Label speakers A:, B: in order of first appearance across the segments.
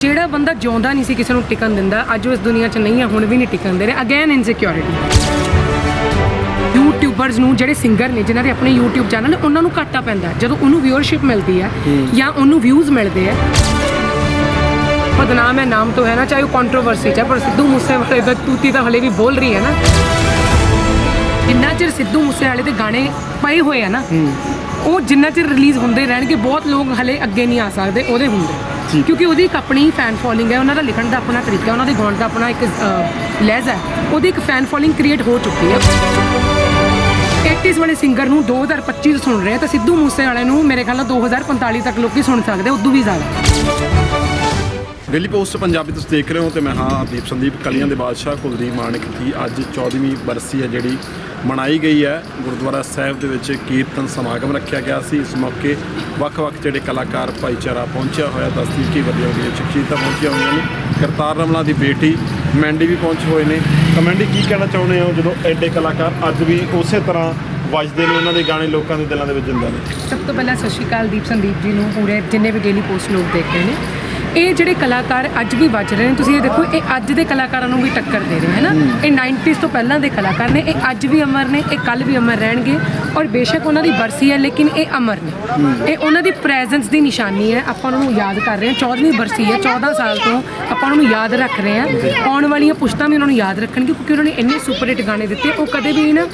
A: ਜਿਹੜਾ ਬੰਦਾ ਜਿਉਂਦਾ ਨਹੀਂ ਸੀ ਕਿਸੇ ਨੂੰ ਟਿਕਣ ਦਿੰਦਾ ਅੱਜ ਉਹ ਇਸ ਦੁਨੀਆ 'ਚ ਨਹੀਂ ਹੈ ਹੁਣ ਵੀ ਨਹੀਂ ਟਿਕਣ ਦੇ ਰਿਹਾ। ਅਗੇਨ ਇਨਸਿਕਿਉਰਿਟੀ ਯੂਟਿਊਬਰਸ ਨੂੰ ਜਿਹੜੇ ਸਿੰਗਰ ਨੇ ਜਿਨ੍ਹਾਂ ਦੇ ਆਪਣੇ YouTube ਚੈਨਲ ਨੇ ਉਹਨਾਂ ਨੂੰ ਘਾਟਾ ਪੈਂਦਾ। ਜਦੋਂ ਉਹਨੂੰ ਵਿਊਅਰਸ਼ਿਪ ਮਿਲਦੀ ਹੈ ਜਾਂ ਉਹਨੂੰ ਵਿਊਜ਼ ਮਿਲਦੇ ਆ ਬਦਨਾਮ ਹੈ ਨਾਮ ਤੋਂ ਹੈ ਨਾ ਚਾਹੇ ਉਹ ਕੰਟਰੋਵਰਸੀ ਚ ਹੈ ਪਰ ਸਿੱਧੂ ਮੂਸੇਵਾਲੇ ਦਾ ਤੂਤੀ ਤਾਂ ਹਲੇ ਵੀ ਬੋਲ ਰਹੀ ਹੈ ਨਾ। ਜਿੰਨਾ ਚਿਰ ਸਿੱਧੂ ਮੂਸੇਵਾਲੇ ਦੇ ਗਾਣੇ ਪਏ ਹੋਏ ਆ ਨਾ ਉਹ ਜਿੰਨਾ ਚਿਰ ਰਿਲੀਜ਼ ਹੁੰਦੇ ਰਹਿਣਗੇ ਬਹੁਤ ਲੋਕ ਹਲੇ ਅੱਗੇ ਨਹੀਂ ਆ ਸਕਦੇ ਉਹਦੇ ਹੁੰਦੇ। ਕਿਉਂਕਿ ਉਹਦੀ ਇੱਕ ਆਪਣੀ ਫੈਨ ਫੋਲੋਇੰਗ ਹੈ ਉਹਨਾਂ ਦਾ ਲਿਖਣ ਦਾ ਆਪਣਾ ਤਰੀਕਾ ਉਹਨਾਂ ਦੇ ਗਾਉਣ ਦਾ ਆਪਣਾ ਇੱਕ ਅਹ, ਲਹਿਜ਼ਾ ਹੈ। ਉਹਦੀ ਇੱਕ ਫੈਨ ਫੋਲੋਇੰਗ ਕ੍ਰੀਏਟ ਹੋ ਚੁੱਕੀ ਹੈ। 80s ਵਾਲੇ ਸਿੰਗਰ ਨੂੰ 2025 ਚ ਸੁਣ ਰਹੇ ਤਾਂ ਸਿੱਧੂ ਮੂਸੇਵਾਲੇ ਨੂੰ ਮੇਰੇ ਖਿਆਲ ਨਾਲ 2045 ਤੱਕ ਲੋਕੀ ਸੁਣ ਸਕਦੇ ਉਦੋਂ ਵੀ ਜ਼ਿਆਦਾ।
B: ਡੇਲੀ ਪੋਸਟ ਪੰਜਾਬੀ ਤੁਸੀਂ ਦੇਖ ਰਹੇ ਹੋ ਤੇ ਮੈਂ ਹਾਂ ਦੀਪ ਸੰਦੀਪ, ਕਲੀਆਂ ਦੇ ਬਾਦਸ਼ਾਹ ਕੁਲਦੀਪ ਮਾਨਕ ਦੀ ਅੱਜ 14ਵੀਂ ਬਰਸੀ ਹੈ ਜਿਹੜੀ ਮਨਾਈ ਗਈ ਹੈ। ਗੁਰਦੁਆਰਾ ਸਾਹਿਬ ਦੇ ਵਿੱਚ ਕੀਰਤਨ ਸਮਾਗਮ ਰੱਖਿਆ ਗਿਆ ਸੀ। ਇਸ ਮੌਕੇ ਵੱਖ-ਵੱਖ ਜਿਹੜੇ ਕਲਾਕਾਰ, ਭਾਈਚਾਰਾ ਪਹੁੰਚਿਆ ਹੋਇਆ। ਦੱਸਦੀ ਕਿ ਵੱਡੀਆਂ ਵੱਡੀਆਂ ਸ਼ਖਸੀਅਤਾਂ ਪਹੁੰਚੀਆਂ ਹੋਈਆਂ ਨੇ। ਕਰਤਾਰ ਰਮਲਾ ਦੀ ਬੇਟੀ ਮੈਂਡੀ ਵੀ ਪਹੁੰਚੇ ਹੋਏ ਨੇ। ਕਮੈਂਡੀ ਕੀ ਕਹਿਣਾ ਚਾਹੁੰਦੇ ਹੋ ਜਦੋਂ ਐਡੇ ਕਲਾਕਾਰ ਅੱਜ ਵੀ ਉਸੇ ਤਰ੍ਹਾਂ ਵੱਜਦੇ ਨੇ? ਉਹਨਾਂ ਦੇ ਗਾਣੇ ਲੋਕਾਂ ਦੇ ਦਿਲਾਂ ਦੇ ਵਿੱਚ ਜਿੰਦਾ ਨੇ।
A: ਸਭ ਤੋਂ ਪਹਿਲਾਂ ਸਤਿ ਸ਼੍ਰੀ ਅਕਾਲ ਦੀਪ ਸੰਦੀਪ ਜੀ ਨੂੰ। ਪੂਰੇ ਜਿੰਨੇ ਵੀ ਡੇਲੀ ਪੋਸਟ ਲੋਕ ਦੇਖਦੇ ਨੇ। ਇਹ ਜਿਹੜੇ ਕਲਾਕਾਰ ਅੱਜ ਵੀ ਵੱਜ ਰਹੇ ਨੇ ਤੁਸੀਂ ਇਹ ਦੇਖੋ ਇਹ ਅੱਜ ਦੇ ਕਲਾਕਾਰਾਂ ਨੂੰ ਵੀ ਟੱਕਰ ਦੇ ਰਹੇ ਹੈ। ਨਾ ਇਹ 90s ਤੋਂ ਪਹਿਲਾਂ ਦੇ ਕਲਾਕਾਰ ਨੇ ਇਹ ਅੱਜ ਵੀ ਅਮਰ ਨੇ ਇਹ ਕੱਲ ਵੀ ਅਮਰ ਰਹਿਣਗੇ ਔਰ ਬੇਸ਼ੱਕ ਉਹਨਾਂ ਦੀ ਬਰਸੀ ਹੈ ਲੇਕਿਨ ਇਹ ਅਮਰ ਨੇ। ਇਹ ਉਹਨਾਂ ਦੀ ਪ੍ਰੈਜ਼ੈਂਸ ਦੀ ਨਿਸ਼ਾਨੀ ਹੈ ਆਪਾਂ ਉਹਨਾਂ ਨੂੰ ਯਾਦ ਕਰ ਰਹੇ ਹਾਂ। 14ਵੀਂ ਬਰਸੀ ਹੈ 14 ਸਾਲ ਤੋਂ ਆਪਾਂ ਉਹਨਾਂ ਨੂੰ ਯਾਦ ਰੱਖ ਰਹੇ ਹਾਂ। ਆਉਣ ਵਾਲੀਆਂ ਪੁਸ਼ਤਾਂ ਵੀ ਉਹਨਾਂ ਨੂੰ ਯਾਦ ਰੱਖਣਗੇ ਕਿਉਂਕਿ ਉਹਨਾਂ ਨੇ ਇੰਨੇ ਸੁਪਰ ਹਿੱਟ ਗਾਣੇ ਦਿੱਤੇ ਉਹ ਕਦੇ ਵੀ ਨਾ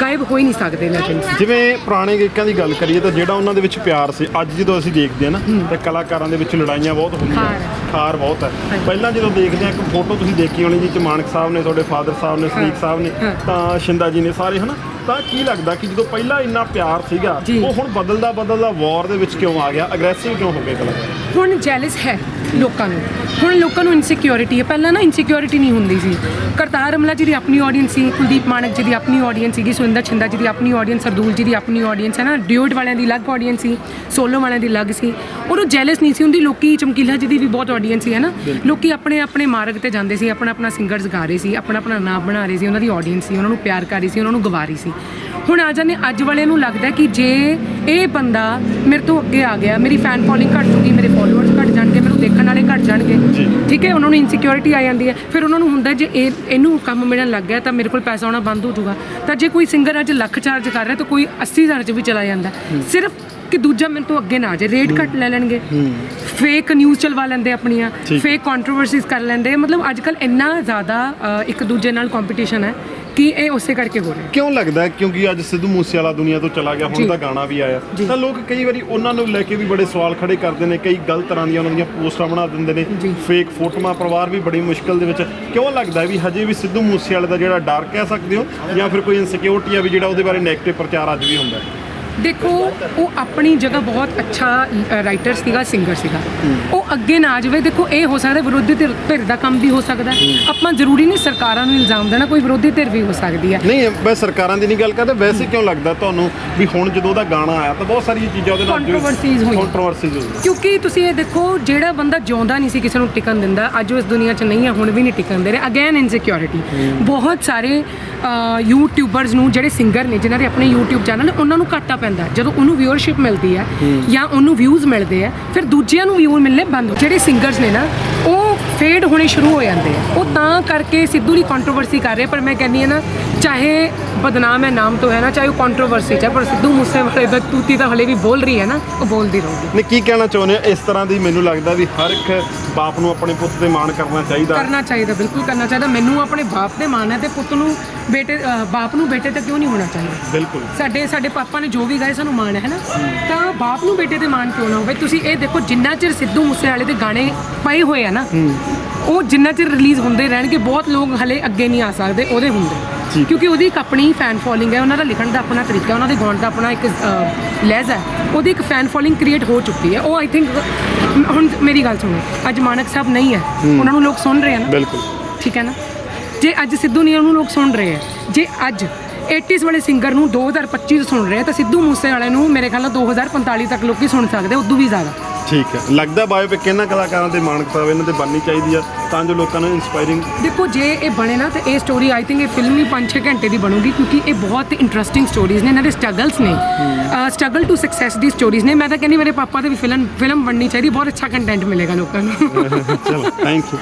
A: ਗਾਇਬ ਹੋ ਹੀ ਨਹੀਂ ਸਕਦੇ ਲੈਜੈਂਡਸ
B: ਜਿਵੇਂ ਪੁਰਾਣੇ ਗੀਤਾਂ ਦੀ ਗੱਲ ਕਰੀਏ ਤਾਂ ਜਿਹੜਾ ਉਹਨਾਂ ਦੇ ਵਿੱਚ ਪਿਆਰ ਸੀ ਅੱਜ ਜਦੋਂ ਅਸੀਂ ਦੇਖਦੇ ਹਾਂ ਨਾ ਤਾਂ ਕਲਾਕਾਰਾਂ ਦੇ ਵਿੱਚ ਲੜਾਈਆਂ ਬਹੁਤ ਹੁੰਦੀਆਂ।
A: ਖਾਰ।
B: ਬਹੁਤ ਹੈ। ਪਹਿਲਾਂ ਜਦੋਂ ਦੇਖਦੇ ਹਾਂ ਇੱਕ ਫੋਟੋ ਤੁਸੀਂ ਦੇਖੀ ਹੋਣੀ ਜੀ ਚ ਮਾਨਕ ਸਾਹਿਬ ਨੇ ਤੁਹਾਡੇ ਫਾਦਰ ਸਾਹਿਬ ਨੇ ਸਦੀਕ ਸਾਹਿਬ ਨੇ। ਤਾਂ ਸ਼ਿੰਦਾ ਜੀ ਨੇ ਸਾਰੇ ਹਨਾ? ਤਾਂ ਕੀ ਲੱਗਦਾ ਕਿ ਜਦੋਂ ਪਹਿਲਾਂ ਇੰਨਾ ਪਿਆਰ ਸੀਗਾ ਉਹ ਹੁਣ ਬਦਲਦਾ ਬਦਲਦਾ ਵਾਰ ਦੇ ਵਿੱਚ ਕਿਉਂ ਆ ਗਿਆ? ਅਗਰੈਸਿਵ ਕਿਉਂ ਹੋ ਗਏ ਕਲਾ
A: ਹੁਣ ਜੈਲਸ ਹੈ ਲੋਕਾਂ ਨੂੰ। ਹੁਣ ਲੋਕਾਂ ਨੂੰ ਇਨਸਿਕਿਉਰਿਟੀ ਹੈ। ਪਹਿਲਾਂ ਨਾ ਇਨਸਿਕਿਉਰਿਟੀ ਨਹੀਂ ਹੁੰਦੀ ਸੀ। ਕਰਤਾਰ ਅਮਲਾ ਜੀ ਦੀ ਆਪਣੀ ਆਡੀਅנס ਸੀ ਕੁਲਦੀਪ ਮਾਨਕ ਜੀ ਦੀ ਆਪਣੀ ਆਡੀਅנס ਸੀਗੀ ਸੁਰਿੰਦਰ ਛਿੰਦਾ ਜੀ ਦੀ ਆਪਣੀ ਆਡੀਅנס ਸਰਦੂਲ ਜੀ ਦੀ ਆਪਣੀ ਆਡੀਅנס ਹੈ ਨਾ ਡਿਊਟ ਵਾਲਿਆਂ ਦੀ ਅਲੱਗ ਆਡੀਅנס ਸੀ ਸੋਲੋ ਵਾਲਿਆਂ ਦੀ ਅਲੱਗ ਸੀ। ਔਰ ਉਹ ਜੈਲਸ ਨਹੀਂ ਸੀ ਹੁੰਦੀ ਲੋਕੀ ਚਮਕੀਲਾ ਜੀ ਦੀ ਵੀ ਬਹੁਤ ਆਡੀਅנס ਸੀ ਹੈ ਨਾ? ਲੋਕੀ ਆਪਣੇ ਆਪਣੇ ਮਾਰਗ ਤੇ ਜਾਂਦੇ ਸੀ ਆਪਣਾ ਆਪਣਾ ਸਿੰਗਰਸ ਗਾ ਰਹੇ ਸੀ ਆਪਣਾ ਆਪਣਾ ਨਾਮ ਬਣਾ ਰਹੇ ਸੀ ਉਹਨਾਂ ਦੀ ਆਡੀਅנס ਸੀ ਉਹਨਾਂ ਨੂੰ ਪਿਆਰ ਕਰ ਰਹੀ ਸੀ ਉਹਨਾਂ ਨੂੰ ਗਵਾ ਰਹੀ ਸੀ। ਹੁਣ ਆ ਜਾਂਦੇ ਅੱਜ ਵਾਲੇ ਨੂੰ ਲੱਗਦਾ ਕਿ ਜੇ ਇਹ ਬੰਦਾ ਮੇਰੇ ਤੋਂ ਅੱਗੇ ਆ ਗਿਆ ਮੇਰੀ ਫੈਨ ਫੋਲੋਇੰਗ ਘਟ ਜੂਗੀ ਮੇਰੇ ਫੋਲੋਅਰਸ ਘਟ ਜਾਣਗੇ ਮੈਨੂੰ ਦੇਖਣ ਵਾਲੇ ਘਟ ਜਾਣਗੇ। ਠੀਕ ਹੈ ਉਹਨਾਂ ਨੂੰ ਇਨਸਿਕਿਉਰਿਟੀ ਆ ਜਾਂਦੀ ਹੈ। ਫਿਰ ਉਹਨਾਂ ਨੂੰ ਹੁੰਦਾ ਜੇ ਇਹ ਇਹਨੂੰ ਕੰਮ ਮਿਲਣ ਲੱਗ ਗਿਆ ਤਾਂ ਮੇਰੇ ਕੋਲ ਪੈਸਾ ਆਉਣਾ ਬੰਦ ਹੋ ਜਾਊਗਾ। ਤਾਂ ਜੇ ਕੋਈ ਸਿੰਗਰ ਅੱਜ ਲੱਖ ਚਾਰਜ ਕਰ ਰਿਹਾ ਤਾਂ ਕੋਈ 80000 ਚ ਵੀ ਚਲਾ ਜਾਂਦਾ। ਸਿਰਫ ਕਿ ਦੂਜਾ ਮੇਰੇ ਤੋਂ ਅੱਗੇ ਨਾ ਆ ਜਾਏ ਰੇਟ ਘੱਟ ਲੈ ਲੈਣਗੇ। ਫੇਕ ਨਿਊਜ਼ ਚਲਵਾ ਲੈਂਦੇ ਆਪਣੀਆਂ। ਫੇਕ ਕੰਟਰੋਵਰਸੀਜ਼ ਕਰ ਲੈਂਦੇ। ਮਤਲਬ ਅੱਜ ਕੱਲ ਇੰਨਾ ਜ਼ਿਆਦਾ ਇੱਕ ਦੂਜੇ ਨਾਲ ਕੰਪੀਟੀਸ਼ਨ ਹੈ। ਕਿ ਇਹ ਉਸੇ ਕਰਕੇ ਹੋ ਰਿਹਾ
B: ਕਿਉਂ ਲੱਗਦਾ ਹੈ? ਕਿਉਂਕਿ ਅੱਜ ਸਿੱਧੂ ਮੂਸੇਵਾਲਾ ਦੁਨੀਆ ਤੋਂ ਚਲਾ ਗਿਆ ਹੁਣ
A: ਜੀ।
B: ਤਾਂ ਗਾਣਾ ਵੀ ਆਇਆ
A: ਜੀ।
B: ਤਾਂ ਲੋਕ ਕਈ ਵਾਰੀ ਉਹਨਾਂ ਨੂੰ ਲੈ ਕੇ ਵੀ ਬੜੇ ਸਵਾਲ ਖੜੇ ਕਰਦੇ ਨੇ ਕਈ ਗਲਤ ਤਰ੍ਹਾਂ ਦੀਆਂ ਉਹਨਾਂ ਦੀਆਂ ਪੋਸਟਾਂ ਬਣਾ ਦਿੰਦੇ ਨੇ
A: ਜੀ।
B: ਫੇਕ ਫੋਟੋਆਂ ਪਰਿਵਾਰ ਵੀ ਬੜੀ ਮੁਸ਼ਕਲ ਦੇ ਵਿੱਚ ਕਿਉਂ ਲੱਗਦਾ ਹੈ ਵੀ ਹਜੇ ਵੀ ਸਿੱਧੂ ਮੂਸੇਵਾਲੇ ਦਾ ਜਿਹੜਾ ਡਰ ਕਹਿ ਸਕਦੇ ਹੋ ਜਾਂ ਫਿਰ ਕੋਈ ਇਨਸਿਕਿਉਰਿਟੀ ਆ ਵੀ ਜਿਹੜਾ ਉਹਦੇ ਬਾਰੇ 네ਗੇਟਿਵ ਪ੍ਰਚਾਰ ਅੱਜ ਵੀ ਹੁੰਦਾ ਹੈ
A: ਦੇਖੋ ਉਹ ਆਪਣੀ ਜਗ੍ਹਾ ਬਹੁਤ ਅੱਛਾ ਰਾਈਟਰ ਸੀਗਾ ਸਿੰਗਰ ਸੀਗਾ। ਉਹ ਅੱਗੇ ਨਾ ਜਾਵੇ ਦੇਖੋ ਇਹ ਹੋ ਸਕਦਾ ਵਿਰੋਧੀ ਧਿਰ ਧਿਰ ਦਾ ਕੰਮ ਵੀ ਹੋ ਸਕਦਾ। ਆਪਾਂ ਜ਼ਰੂਰੀ ਨਹੀਂ ਸਰਕਾਰਾਂ ਨੂੰ ਇਲਜ਼ਾਮ ਦੇਣਾ ਕੋਈ ਵਿਰੋਧੀ ਧਿਰ ਵੀ ਹੋ ਸਕਦੀ ਹੈ।
B: ਨਹੀਂ ਮੈਂ ਸਰਕਾਰਾਂ ਦੀ ਨਹੀਂ ਗੱਲ ਕਰਦਾ ਵੈਸੇ ਕਿਉਂ ਲੱਗਦਾ ਤੁਹਾਨੂੰ ਵੀ ਹੁਣ ਜਦੋਂ ਉਹਦਾ ਗਾਣਾ ਆਇਆ ਤਾਂ ਬਹੁਤ ਸਾਰੀਆਂ ਚੀਜ਼ਾਂ ਉਹਦੇ ਨਾਲ
A: Controversies ਹੋਈਆਂ।
B: ਕੰਟਰੋਵਰਸੀਜ਼ ਹੋਈਆਂ।
A: ਕਿਉਂਕਿ ਤੁਸੀਂ ਇਹ ਦੇਖੋ ਜਿਹੜਾ ਬੰਦਾ ਜਿਉਂਦਾ ਨਹੀਂ ਸੀ ਕਿਸੇ ਨੂੰ ਟਿਕਣ ਦਿੰਦਾ ਅੱਜ ਉਹ ਇਸ ਦੁਨੀਆ 'ਚ ਨਹੀਂ ਹੈ ਹੁਣ ਵੀ ਨਹੀਂ ਟਿਕਣ ਦੇ ਰਿਹਾ। ਅਗੇਨ ਇਨਸਿਕਿਉਰਿਟੀ ਬਹੁਤ ਸਾਰੇ ਯੂਟਿਊਬਰਸ ਨੂੰ ਜਿਹੜੇ ਸਿੰਗਰ ਨੇ ਜਿਨ੍ਹਾਂ ਦੇ ਆਪਣੇ YouTube ਚੈਨਲ ਨੇ ਉਹਨਾਂ ਨੂੰ ਘਾਟਾ ਪੈਂਦਾ। ਜਦੋਂ ਉਹਨੂੰ ਵਿਊਅਰਸ਼ਿਪ ਮਿਲਦੀ ਹੈ ਜਾਂ ਉਹਨੂੰ ਵਿਊਜ਼ ਮਿਲਦੇ ਆ ਫਿਰ ਦੂਜਿਆਂ ਨੂੰ ਵਿਊ ਮਿਲਨੇ ਬੰਦ ਹੋ ਜਿਹੜੇ ਸਿੰਗਰਸ ਨੇ ਨਾ ਉਹ ਫੇਡ ਹੋਣੇ ਸ਼ੁਰੂ ਹੋ ਜਾਂਦੇ ਆ। ਉਹ ਤਾਂ ਕਰਕੇ ਸਿੱਧੂ ਦੀ ਕੰਟਰੋਵਰਸੀ ਕਰ ਰਹੇ ਪਰ ਮੈਂ ਕਹਿੰਦੀ ਹਾਂ ਨਾ ਚਾਹੇ ਬਦਨਾਮ ਹੈ ਨਾਮ ਤੋਂ ਹੈ ਨਾ ਚਾਹੇ ਉਹ ਕੰਟਰੋਵਰਸੀ ਚ ਪਰ ਸਿੱਧੂ ਮੂਸੇਵਾਲੇ ਦਾ ਤੂਤੀ ਤਾਂ ਹਲੇ ਵੀ ਬੋਲ ਰਹੀ ਹੈ ਨਾ ਉਹ ਬੋਲਦੀ ਰਹੂਗੀ।
B: ਨੇ ਕੀ ਕਹਿਣਾ ਚਾਹੁੰਦੇ ਹੋ? ਇਸ ਤਰ੍ਹਾਂ ਦੀ ਮੈਨੂੰ ਲੱਗਦਾ ਵੀ ਹਰ ਇੱਕ ਬਾਪ ਨੂੰ ਆਪਣੇ ਪੁੱਤ ਤੇ ਮਾਣ ਕਰਨਾ ਚਾਹੀਦਾ।
A: ਕਰਨਾ ਚਾਹੀਦਾ ਬਿਲਕੁਲ ਕਰਨਾ ਚਾਹੀਦਾ। ਮੈਨੂੰ ਆਪਣੇ ਬਾਪ ਤੇ ਮਾਣ ਹੈ ਤੇ ਪੁੱਤ ਨੂੰ ਬੇਟੇ ਅ, ਬਾਪ ਨੂੰ ਬੇਟੇ ਤੇ ਕਿਉਂ ਨਹੀਂ ਹੋਣਾ ਚਾਹੀਦਾ?
B: ਬਿਲਕੁਲ।
A: ਸਾਡੇ ਸਾਡੇ ਪਾਪਾ ਨੇ ਜੋ ਵੀ ਗਾਏ ਸਾਨੂੰ ਮਾਣ ਹੈ ਨਾ। ਤਾਂ ਬਾਪ ਨੂੰ ਬੇਟੇ ਤੇ ਮਾਣ ਕਿਉਂ ਨਾ ਹੋਵੇ? ਤੁਸੀਂ ਇਹ ਦੇਖੋ ਜਿੰਨਾ ਚਿਰ ਸਿੱਧੂ ਮੂਸੇਵਾਲੇ ਦੇ ਗਾਣੇ ਪਏ ਹੋਏ ਆ ਨਾ ਉਹ ਜਿੰਨਾ ਚਿਰ ਰਿਲੀਜ਼ ਹੁੰਦੇ ਰਹਿਣਗੇ ਬਹੁਤ ਲੋਕ ਹਲੇ ਅੱਗੇ ਨਹੀਂ ਆ ਸਕਦੇ ਉਹਦੇ ਹੁੰਦੇ। ਕਿਉਂਕਿ ਉਹਦੀ ਇੱਕ ਆਪਣੀ ਫੈਨ ਫੋਲੋਇੰਗ ਹੈ ਉਹਨਾਂ ਦਾ ਲਿਖਣ ਦਾ ਆਪਣਾ ਤਰੀਕਾ ਹੈ, ਉਹਨਾਂ ਦੇ ਗਾਉਣ ਦਾ ਆਪਣਾ ਇੱਕ ਲਹਿਜ਼ਾ ਹੈ। ਉਹਦੀ ਇੱਕ ਫੈਨ ਫੋਲੋਇੰਗ ਕ੍ਰੀਏਟ ਹੋ ਚੁੱਕੀ ਹੈ। ਉਹ ਆਈ ਥਿੰਕ ਹੁਣ ਮੇਰੀ ਗੱਲ ਸੁਣੋ ਅੱਜ ਮਾਨਕ ਸਾਹਿਬ ਨਹੀਂ ਹੈ। ਉਹਨਾਂ ਨੂੰ ਲੋਕ ਸੁਣ ਰਹੇ ਆ ਨਾ।
B: ਬਿਲਕੁਲ।
A: ਠੀਕ ਹੈ ਨਾ? ਜੇ ਅੱਜ ਸਿੱਧੂ ਨਹੀਂ ਉਹਨੂੰ ਲੋਕ ਸੁਣ ਰਹੇ ਆ ਜੇ ਅੱਜ 80s ਵਾਲੇ ਸਿੰਗਰ ਨੂੰ 2025 ਚ ਸੁਣ ਰਹੇ ਤਾਂ ਸਿੱਧੂ ਮੂਸੇ ਵਾਲੇ ਨੂੰ ਮੇਰੇ ਖਿਆਲ ਨਾਲ 2045 ਤੱਕ ਲੋਕੀ ਸੁਣ ਸਕਦੇ ਉਦੋਂ ਵੀ ਜ਼ਿਆਦਾ।
B: ਠੀਕ ਹੈ। ਲੱਗਦਾ ਬਾਇਓਪਿਕ ਇਹਨਾਂ ਕਲਾਕਾਰਾਂ ਦੇ ਮਾਨਕ ਸਾਹਿਬ ਇਹਨਾਂ ਤੇ ਬਣਨੀ ਚਾਹੀਦੀ ਆ ਤਾਂ ਜੋ ਲੋਕਾਂ ਨੂੰ ਇਨਸਪਾਇਰਿੰਗ
A: ਦੇਖੋ ਜੇ ਇਹ ਬਣੇ ਨਾ ਤੇ ਇਹ ਸਟੋਰੀ ਆਈ ਥਿੰਕ ਇਹ ਫਿਲਮ ਹੀ 5-6 ਘੰਟੇ ਦੀ ਬਣੂਗੀ ਕਿਉਂਕਿ ਇਹ ਬਹੁਤ ਇੰਟਰਸਟਿੰਗ ਸਟੋਰੀਜ਼ ਨੇ ਇਹਨਾਂ ਦੇ ਸਟਰਗਲਸ ਨੇ। ਸਟਰਗਲ ਟੂ ਸਕਸੈਸ ਦੀ ਸਟੋਰੀਜ਼ ਨੇ। ਮੈਂ ਤਾਂ ਕਹਿੰਦੀ ਮੇਰੇ ਪਾਪਾ ਤੇ ਵੀ ਫਿਲਮ ਫਿਲਮ ਬਣਨੀ ਚਾਹੀਦੀ ਬਹੁਤ ਅੱਛਾ ਕੰਟੈਂਟ ਮਿਲੇਗਾ ਲੋਕਾਂ ਨੂੰ।
B: ਚਲੋ ਥੈਂਕ ਯੂ